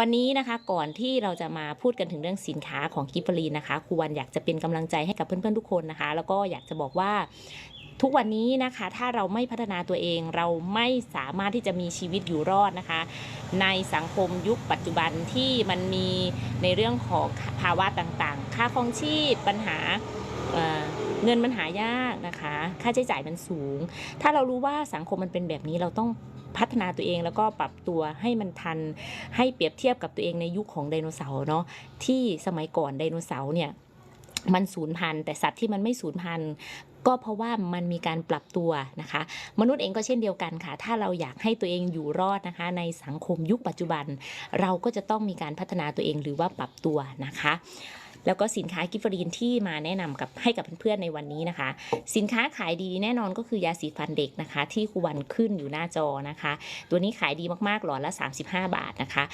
วันนี้นะคะก่อนที่เราจะมาพูดกันถึงเรื่องสินค้าของกิฟฟรีนนะคะครูวันอยากจะเป็นกำลังใจให้กับเพื่อนๆทุกคนนะคะ แล้วก็อยากจะบอกว่าทุกวันนี้นะคะถ้าเราไม่พัฒนาตัวเองเราไม่สามารถที่จะมีชีวิตอยู่รอดนะคะ ในสังคมยุคปัจจุบันที่มันมีในเรื่องของภาวะต่างๆ ค่าครองชีพปัญหา เงินมันหายากนะคะ ค่าใช้จ่ายมันสูง ถ้าเรารู้ว่าสังคมมันเป็นแบบนี้เราต้องพัฒนาตัวเองแล้วก็ปรับตัวให้มันทัน ให้เปรียบเทียบกับตัวเองในยุคของไดโนเสาร์เนาะที่สมัยก่อนไดโนเสาร์เนี่ยมันสูญพันธุ์แต่สัตว์ที่มันไม่สูญพันธุ์ก็เพราะว่ามันมีการปรับตัวนะคะ มนุษย์เองก็เช่นเดียวกันค่ะ ถ้าเราอยากให้ตัวเองอยู่รอดนะคะ ในสังคมยุคปัจจุบัน เราก็จะต้องมีการพัฒนาตัวเองหรือว่าปรับตัวนะคะ แล้วก็สินค้ากิฟฟรีนที่มาแนะนำกับให้กับเพื่อนๆในวันนี้นะคะ สินค้าขายดีแน่นอนก็คือยาสีฟันเด็กนะคะ ที่ครูวันขึ้นอยู่หน้าจอนะคะ ตัวนี้ขายดีมากๆหลอดละ 35 บาทนะคะ